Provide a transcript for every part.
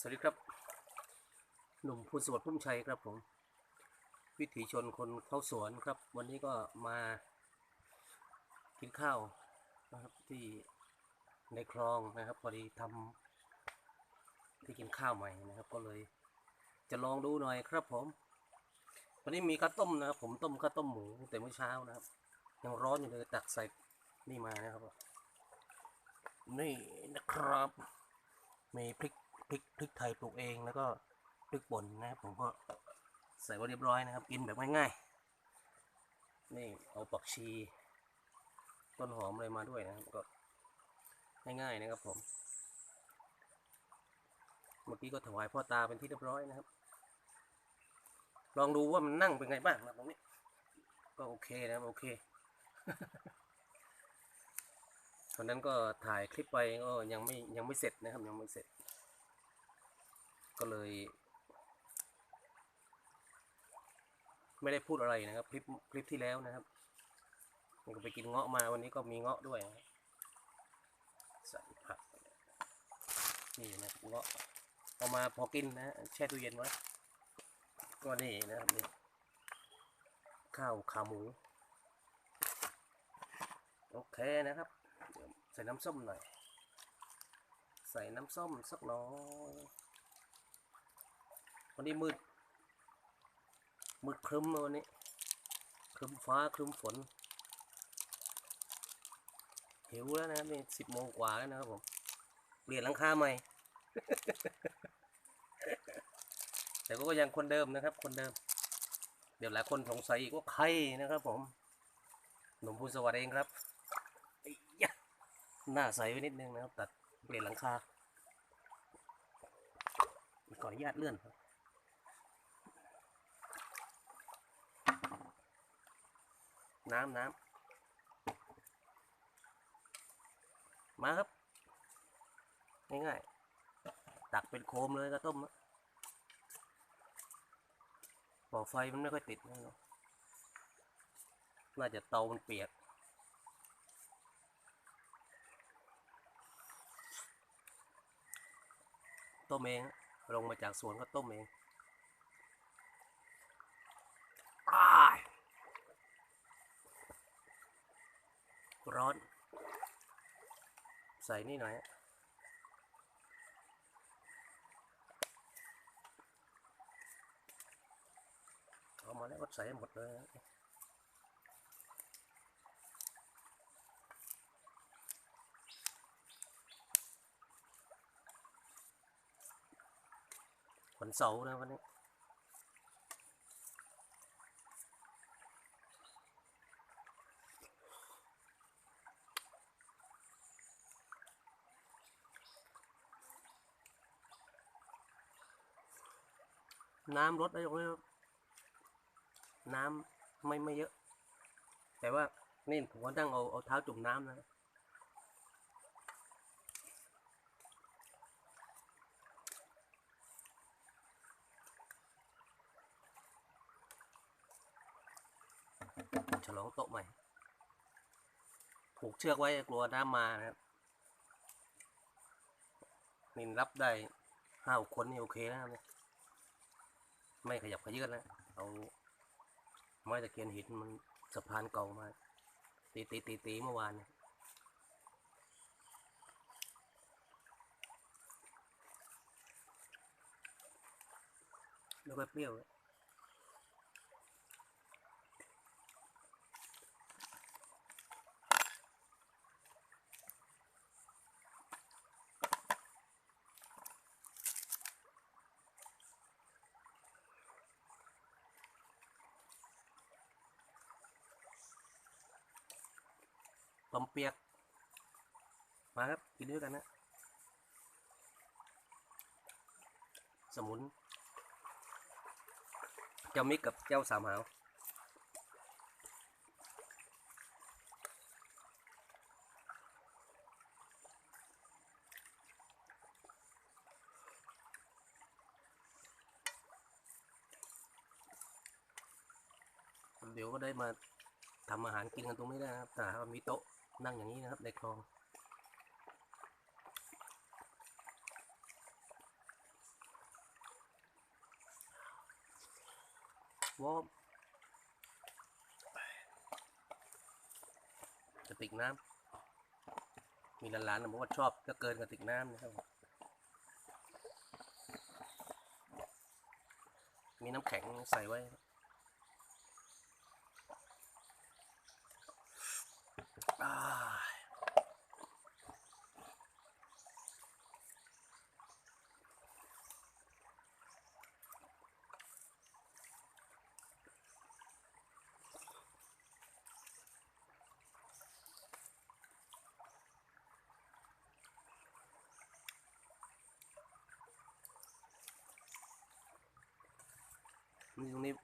สวัสดีครับ หนุ่มภูนสวัสดิ์พุ่มชัยครับผม วิถีชนคนเข้าสวนครับ วันนี้ก็มากินข้าวนะครับที่ในคลองนะครับ พอดีทำที่กินข้าวใหม่นะครับ ก็เลย จะลองดูหน่อยครับผม วันนี้มีข้าวต้มนะครับผมต้มข้าวต้มหมูแต่เมื่อเช้านะครับ ยังร้อนอยู่เลยตักใส่นี่มานะครับ นี่นะครับ มีพริก พริกพริกไทยปลูกเองแล้วก็พริกป่นนะครับผมก็ใส่ไว้เรียบร้อยนะครับ กินแบบง่ายๆนี่เอาปักชี ต้นหอมอะไรมาด้วยนะครับก็ง่ายๆนะครับผม เมื่อกี้ก็ถวายพ่อตาเป็นที่เรียบร้อยนะครับ ลองดูว่ามันนั่งเป็นไงบ้างนะตรงนี้ ก็โอเคนะครับโอเคตอนนั้นก็ถ่ายคลิปไปก็ยังไม่ยังไม่เสร็จนะครับยังไม่เสร็จ ก็เลย ไม่ได้พูดอะไรนะครับ คลิปคลิปที่แล้วนะครับผมก็ไปกินเงาะมาวันนี้ก็มีเงาะด้วยนะใส่ผักนี่นะเงาะเอามาพอกินนะแช่ตู้เย็นไว้ก็นี่นะครับนี่ข้าวขาหมูโอเคนะครับใส่น้ำส้มหน่อย ใส่น้ำส้มสักหน้อย วันนี้มืด มืดครึ้มเลยวันนี้ ครึ้มฟ้าครึ้มฝน หิวแล้วนะครับนี่สิบโมงกว่าแล้วนะครับผม เปลี่ยนหลังคาใหม่ แต่ก็ยังคนเดิมนะครับ คนเดิม เดี๋ยวหลายคนสงสัยอีกว่าใครนะครับผม หนุ่มพูนสวัสดิ์เองครับ หน้าใสไปนิดนึงนะครับ ตัดเปลี่ยนหลังคาขออนุญาตเลื่อนครับ น้ำน้ำมาครับง่ายๆตักเป็นโคมเลยก็ต้มอะบ่อไฟมันไม่ค่อยติดนะเนาะน่าจะเตามันเปียกต้มเองลงมาจากสวนก็ต้มเองอ้าย ร้อน ใส่นี่หน่อยเอามาแล้วก็ใส่หมดเลยวันเสาร์นะวันนี้ น้ำลดได้ยังไงครับน้ำไม่ไม่เยอะ แต่ว่านี่ผมก็นั่งเอาเอาเท้าจุ่มน้ำนะฉลองโต๊ะใหม่ ผูกเชือกไว้กลัวน้ำมานะครับนี่รับได้ห้าคนนี่โอเคนะครับ ไม่ขยับขยื่นนะเอาไม้ตะเคียนหินมันสะพานเก่ามา ตีตีตีตีเมื่อวานเนี่ยไม่ค่อยเปรี้ยวเลย ต้มเปียก มาครับ กินด้วยกันนะ สมุน เจ้ามิกกับเจ้าสามหาวเดี๋ยวก็ได้มาทำอาหารกินกันตรงนี้ได้นะครับแต่ว่ามีโต๊ะ นั่งอย่างนี้นะครับในคลองวอมจะติกน้ำ มีหลานๆนะบอกว่าชอบก็เกินกับติกน้ำนะครับ มีน้ำแข็งใส่ไว้ นี่ตรงนี้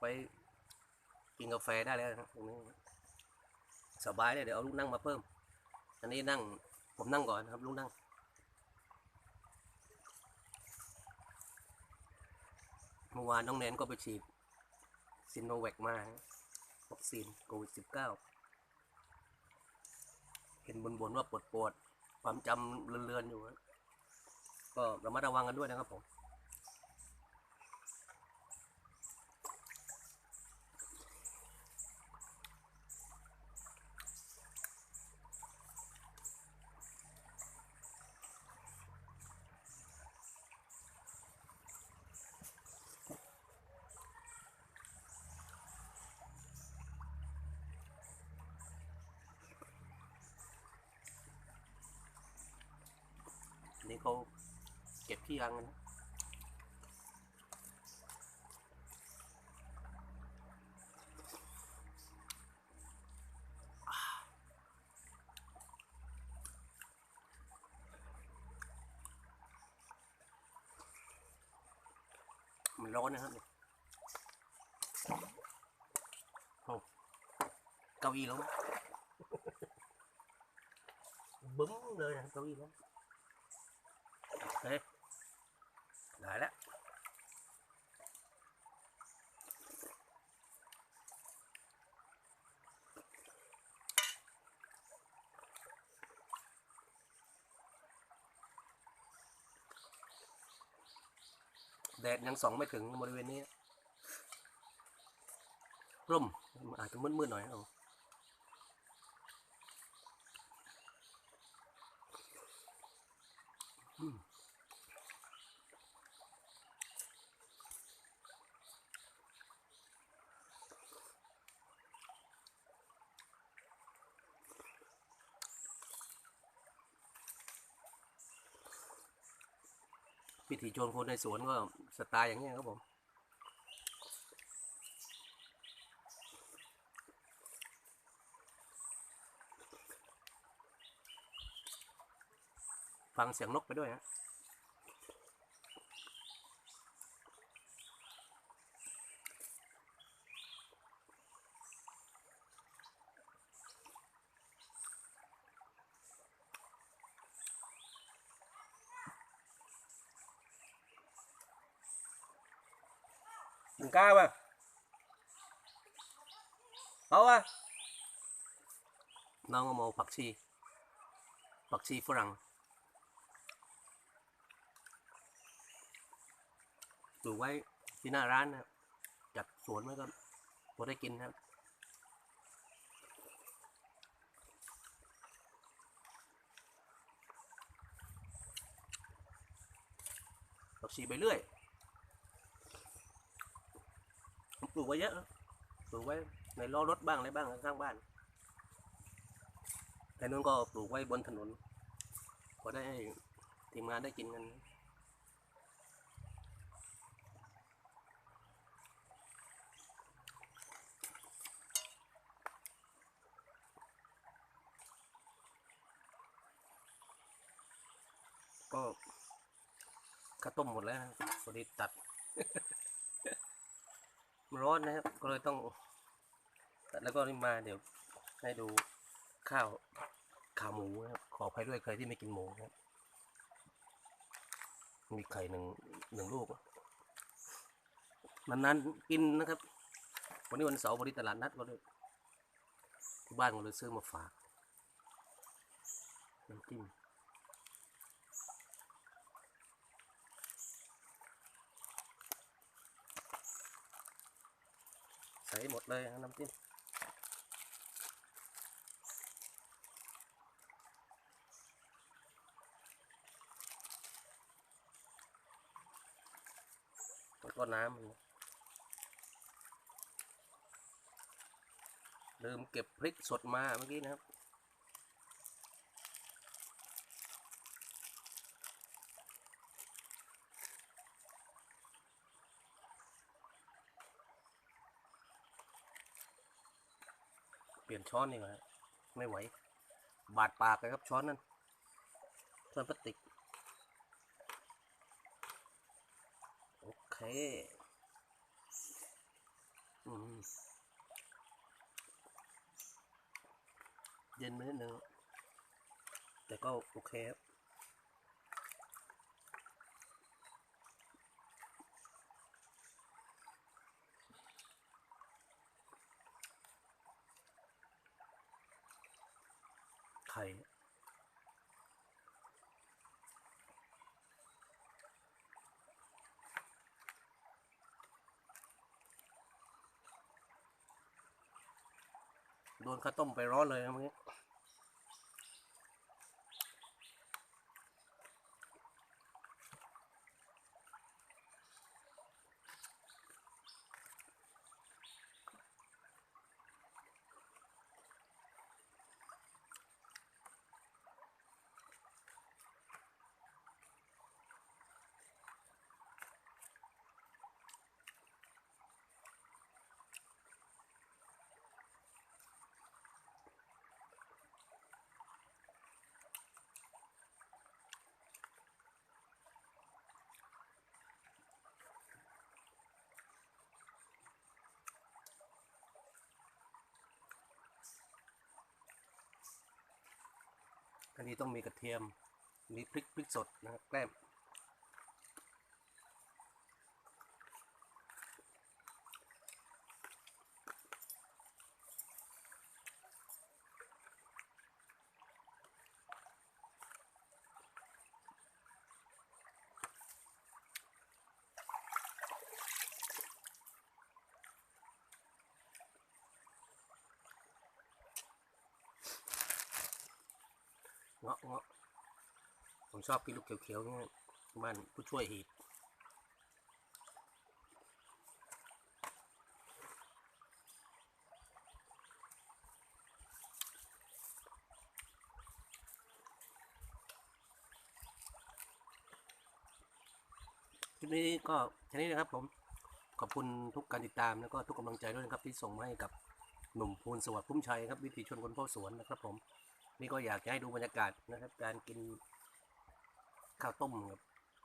ไปกินกาแฟได้แล้วนะตรงนี้ สบายเลยเดี๋ยวเอาลูกนั่งมาเพิ่ม อันนี้นั่งผมนั่งก่อนนะครับลูกนั่ง เมื่อวานน้องแนนก็ไปฉีดซินโนแวคมาวัคซีนโควิดสิบเก้าเห็นบนบนๆว่าปวดปวดๆความจำเลือนๆอยู่ ก็ระมัดระวังกันด้วยนะครับผม นี้เขาเก็บขี้รังกันนะมันร้อนนะครับเนี่ยโอ้เก้าอี้ล้มบึ้มเลยนะเก้าอี้ล้ม โอเคได้แล้วแดดยังส่องไม่ถึงบริเวณนี้ร่มอาจจะมืดๆหน่อยเอา วนคนในสวนก็สไตล์อย่างเงี้ยครับผมฟังเสียงนกไปด้วยนะ กินข้าป่ะเอาป่ะน้องมาเอาผักชีผักชีฝรั่งปลูกไว้ที่หน้าร้านนะครับจัดสวนไว้ก็พอได้กินนะครับผักชีไปเรื่อย ผม ปลูกไว้เยอะปลูกไว้ในล้อรถบ้างอะไรบ้างข้างบ้านแต่นู้นก็ปลูกไว้บนถนนก็ได้ทีมงานได้กินกันก็ข้าต้มหมดแล้วนะพอดีตัด ร้อนนะครับ ก็เลยต้องตัดแล้วก็นี่มาเดี๋ยวให้ดูข้าวขาหมูนะครับ ขออภัยด้วยใครที่ไม่กินหมูนะครับ มีไข่หนึ่งหนึ่งลูกมันานกินนะครับ วันนี้วันเสาร์วันนี้ตลาดนัดก็เลยที่บ้านก็เลยซื้อมาฝากน้ำจิ้ม ส่หมดเลยน้ำจิ้มแล้วก็น้ำลืมเก็บพริกสดมาเมื่อกี้นะครับ ลี่ยนช้อนนี่มาไม่ไหว บาดปากเลยครับช้อนนั้นช้อนพลาสติก โอเคเย็นไปนิดนึงแต่ก็โอเคครับ ไทย โดนข้าวต้มไปร้อนเลยครับเมื่อกี้ อันนี้ต้องมีกระเทียม มีพริกพริกสดนะครับแกล้ม เงาะเงาะผมชอบกินลูกเขียวๆนี่บ้านผู้ช่วยหีบคลิปนี้ก็แค่นี้นะครับผมขอบคุณทุกการติดตามแล้วก็ทุกกำลังใจด้วยนะครับที่ส่งมาให้กับหนุ่มพูนสวัสดิ์พุ่มชัยครับวิถีชนคนเฝ้าสวนนะครับผม นี่ก็อยากจะให้ดูบรรยากาศนะครับ การกินข้าวต้มกับ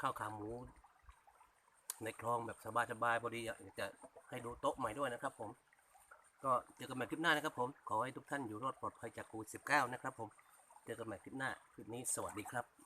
ข้าวขาหมู ในคลองแบบสบายๆพอดีอยากจะให้ดูโต๊ะใหม่ด้วยนะครับ ผม ก็เจอกันใหม่คลิปหน้านะครับ ผมขอให้ทุกท่านอยู่รอดปลอดภัยจากโควิด19นะครับ ผมเจอกันใหม่คลิปหน้าคลิปนี้สวัสดีครับ